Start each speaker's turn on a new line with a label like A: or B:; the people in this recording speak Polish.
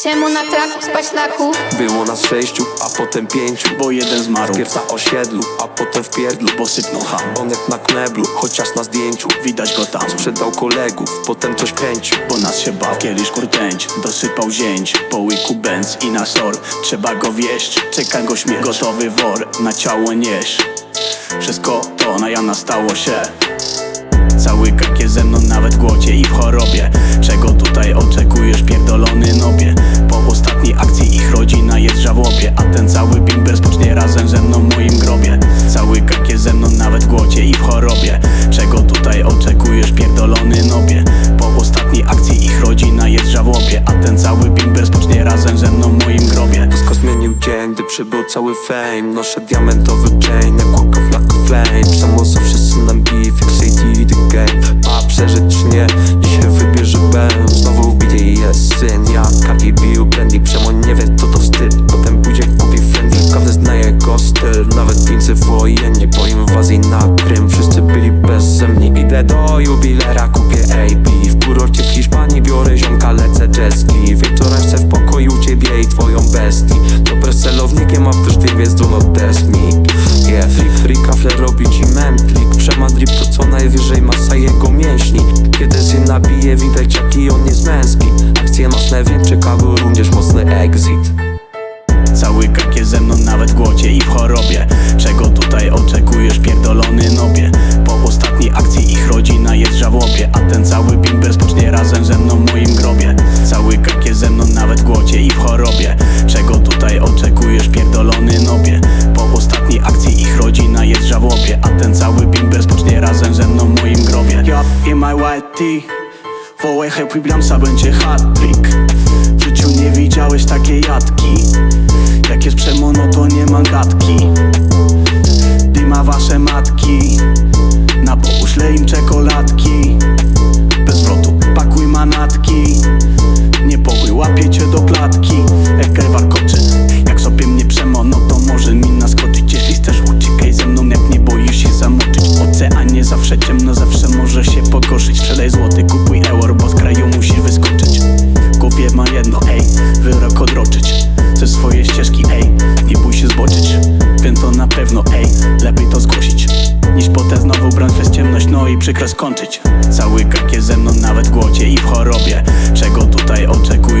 A: Siemu na traku, spać na kół
B: Było nas sześciu, a potem pięciu.
C: Bo jeden zmarł,
B: Pierw na osiedlu, a potem w pierdlu.
C: Bo sypnął ham.
B: On jak na kneblu, chociaż na zdjęciu.
C: Widać go tam,
B: Sprzedał kolegów, potem coś kręcił
C: bo nas się bał Kieliszk rtęć, dosypał zięć Po łyku benz i na sor. Trzeba go wieść, czeka go śmierć. Gotowy wor, na ciało nieś Wszystko to na Jana stało się. Cały krak jest ze mną nawet w głocie i w chorobie. Czego tutaj oczekujesz pierdolony
B: przybył cały fame. Noszę diamentowy chain, jak walk of flame. Samo zawsze synem beef, jak Sadie the game. A przeżyć czy nie, dzisiaj wybierze Ben. Znowu ubity jest syn, jak Kaki bił Brandy Przemo nie wie, to to wstyd Potem pójdzie kupi friendly, każdy zna jego styl. Nawet pincy wojennie, po inwazji na Krym. Wszyscy byli bezsemni Idę do jubilera, kupię AB W kurorcie w Hiszpanii biorę ziomka, lecę jet widać jaki on jest męski. Akcje nocne, wiem, czekały również mocny exit.
C: Cały krak jest ze mną nawet w głocie i w chorobie. Czego tutaj oczekujesz pierdolony nobie? Po ostatniej akcji ich rodzina jest w żałobie A ten cały bimber spocznie razem ze mną w moim grobie. Cały krak jest ze mną nawet w głocie i w chorobie. Czego tutaj oczekujesz pierdolony nobie? Po ostatniej akcji ich rodzina jest w żałobie A ten cały bimber spocznie razem ze mną w moim grobie. Ja i my white tee Wołaj hej, problem, sabędzie hat trick znowu brać przez ciemność, no i przykro skończyć. Cały krak jest ze mną nawet w głocie i w chorobie. Czego tutaj oczekujesz